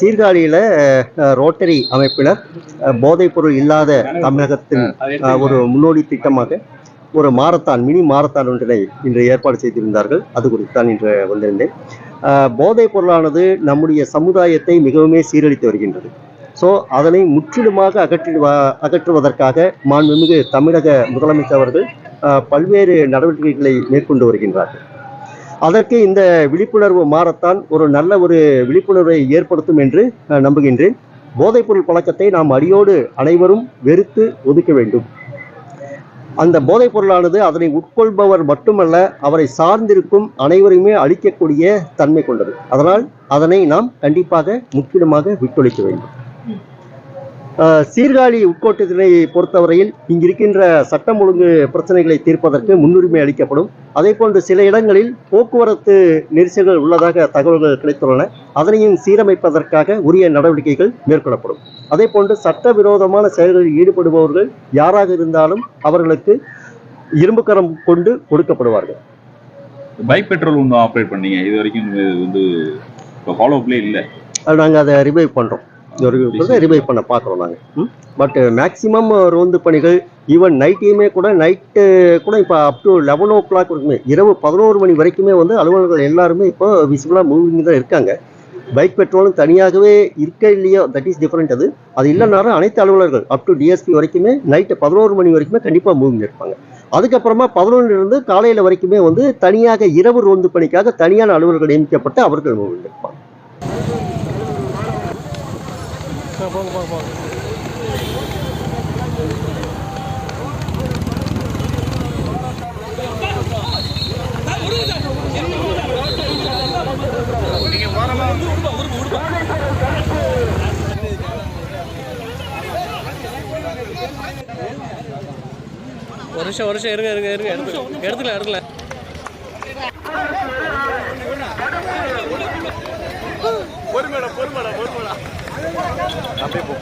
சீர்காழியில் ரோட்டரி அமைப்பினர் அஹ், போதைப்பொருள் இல்லாத தமிழகத்தின் ஒரு முன்னோடி திட்டமாக ஒரு மாரத்தான் மினி மாரத்தான் ஒன்றினை இன்று ஏற்பாடு செய்திருந்தார்கள். அது குறித்து தான் இன்று வந்திருந்தேன். போதைப் பொருளானது நம்முடைய சமுதாயத்தை மிகவுமே சீரழித்து வருகின்றது. ஸோ அதனை முற்றிலுமாக அகற்றிடுவா அகற்றுவதற்காக மாண்புமிகு தமிழக முதலமைச்சர் அவர்கள் பல்வேறு நடவடிக்கைகளை மேற்கொண்டு வருகின்றார்கள். அதற்கு இந்த விழிப்புணர்வு மாறத்தான் ஒரு நல்ல ஒரு விழிப்புணர்வை ஏற்படுத்தும் என்று நான் நம்புகின்றேன். போதைப்பொருள் பழக்கத்தை நாம் அடியோடு அனைவரும் வெறுத்து ஒதுக்க வேண்டும். அந்த போதைப் பொருளானது அதனை உட்கொள்பவர் மட்டுமல்ல அவரை சார்ந்திருக்கும் அனைவரையுமே அழிக்கக்கூடிய தன்மை கொண்டது. அதனால் அதனை நாம் கண்டிப்பாக முற்றிலுமாக விட்டொழிக்க வேண்டும். சீர்காழி உட்கோட்டத்தினை பொறுத்தவரையில் இங்கிருக்கின்ற சட்டம் ஒழுங்கு பிரச்சனைகளை தீர்ப்பதற்கு முன்னுரிமை அளிக்கப்படும். அதே போன்று சில இடங்களில் போக்குவரத்து நெரிசல்கள் உள்ளதாக தகவல்கள் கிடைத்துள்ளன. அதனையும் சீரமைப்பதற்காக உரிய நடவடிக்கைகள் மேற்கொள்ளப்படும். அதே போன்று சட்டவிரோதமான செயல்களில் ஈடுபடுபவர்கள் யாராக இருந்தாலும் அவர்களுக்கு இரும்பு கரம் கொண்டு கொடுக்கப்படுவார்கள். பைக் பெட்ரோல் ஒன்று ஆப்ரேட் பண்ணீங்க. இது வரைக்கும் வந்து இப்போ ஃபாலோ அப்லேயே இல்லை. நாங்கள் அதை ரிவைவ் பண்ணுறோம் ரிவைவ் பண்ண பார்க்குறோம் நாங்கள் பட் மேக்ஸிமம் ரோந்து பணிகள் ஈவன் நைட்டையுமே கூட நைட்டு கூட இப்போ up to eleven o'clock வரைக்குமே இரவு பதினோரு மணி வரைக்குமே வந்து அலுவலர்கள் எல்லாருமே இப்போ விசிபிளாக மூவிங் தான் இருக்காங்க. பைக் பெட்ரோலும் தனியாகவே இருக்க இல்லையோ? தட் இஸ் டிஃப்ரெண்ட் அது. அது இல்லைனாலும் அனைத்து அலுவலர்கள் அப் டு டிஎஸ்பி வரைக்குமே நைட்டு பதினோரு மணி வரைக்குமே கண்டிப்பாக மூவிங் இருப்பாங்க. அதுக்கப்புறமா பதினொன்றிலிருந்து காலையில் வரைக்குமே வந்து தனியாக இரவு ரோந்து பணிக்காக தனியான அலுவலர்கள் நியமிக்கப்பட்டு அவர்கள் மூவிங் இருப்பாங்க. ஒரு நிமிஷம் ஒரு வருஷம் இருங்க இருங்க இருங்க. எடுத்து எடுத்துக்கலாம் people.